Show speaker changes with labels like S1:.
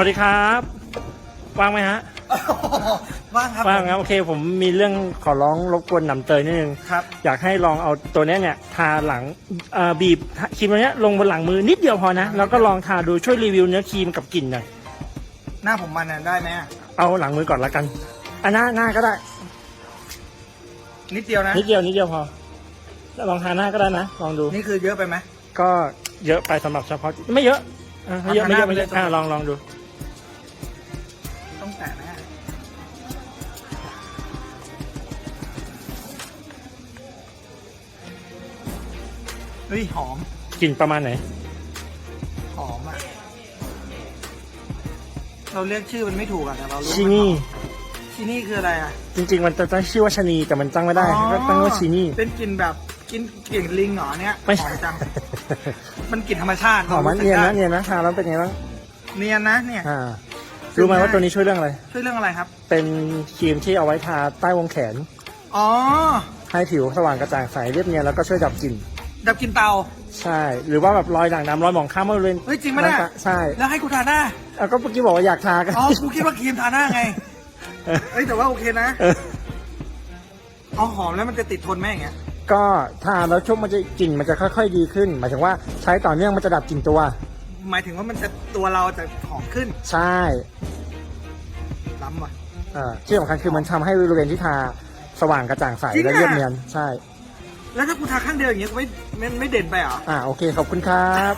S1: วัสดีครับว่างไหมฮะ
S2: ว่างครับ
S1: ว่างครับโอเคผมมีเรื่องขอร้องรบกวนหนำเตยนิดนึง
S2: ครับ
S1: อยากให้ลองเอาตัวเนี้ยเนี่ยทาหลังเอ่อบีบครีมตัวเนี้ยลงบนหลังมือนิดเดียวพอนะ แล้วก็ลองทาดูช่วยรีวิวเนื้อครีมกับกลิ่นหน่อย
S2: หน้าผมมันน่ะได้ไหมอะ
S1: เอาหลังมือก่อนละกันอันหน้าหน้าก็ได้
S2: นิดเดียวนะ
S1: นิดเดียวนิดเดียวพอแล้วลองทาหน้าก็ได้นะลองดู
S2: นี่คือเยอะไปไหม
S1: ก็เยอะไปสำหรับเฉพาะไม่เยอะอะไม่เยอะไม่เยอะไม่เยอะ
S2: ทาหน้าไปเลย
S1: อะลองลองดู
S2: ต้อง แตะไหมอะเฮ้ยหอม
S1: กลิ่นประมาณไหน
S2: หอมอะ เราเรียกชื่อมันไม่ถูกอะแต่เรารู้
S1: ชีนี่
S2: ชีนี่คืออะไรอะ
S1: จริง ๆ มันจะตั้งชื่อว่าชะนีแต่มันตั้งไม่ได้
S2: อ๋อ
S1: ก็ตั้งว่าชีนี่
S2: เป็นกลิ่นแบบกินกลิ่นลิงเหรอเนี่ย
S1: ไม่
S2: หอมจัง มันกลิ่นธรรมชาติ
S1: หอมมัน
S2: รารู้สึก
S1: เนียนนะ
S2: ได้
S1: เนียนนะทาแล้วเป็นไงบ้าง
S2: เนียนนะเนี่ย
S1: อ่า รู้ไหมว่าตัวนี้ช่วยเรื่องอะไร
S2: ช่วยเรื่องอะไรครับ
S1: เป็นครีมที่เอาไว้ทาใต้วงแขน
S2: อ๋อ
S1: ให้ผิวสว่างกระจ่างใสเรียบเนียนแล้วก็ช่วยดับกลิ่น
S2: ดับกลินเตา
S1: ใช่ หรือว่าแบบรอยด่างดำรอยหมองคล้ำบริเวณ
S2: เฮ้ยจริงปะเนี่ย
S1: ร่าใช่
S2: แล้วให้กูทาหน้า
S1: เอาก็เมื่อกี้บอกว่าอยากทากัน
S2: อ๋อ กูคิดว่าครีมทาหน้าไง
S1: เออ
S2: เอ้ยแต่ว่าโอเคนะ
S1: เออ
S2: อ๋อหอมแล้วมันจะติดทนไหมอย่างเงี้ย
S1: ก็ทาแล้วช่วงมันจะกลิ่นมันจะค่อย ๆ ดีขึ้น หมายถึงว่าใช้ต่อเนื่องมันจะดับกลิ่นตัว
S2: หมายถึงว่ามันจะตัวเราจะหอมขึ้น
S1: ใช่
S2: ล้ำว่ะ
S1: อ่าที่สำคัญคือมันทำให้บริเวณที่ทาสว่างกระจ่างใส
S2: จริงอะ
S1: และเรียบเนียนใช่
S2: แล้วถ้ากูทาข้างเดียวอย่างเงี้ยกูไม่ไม่ไม่เด่นไปเหรอ
S1: อ่าโอเคขอบคุณครับ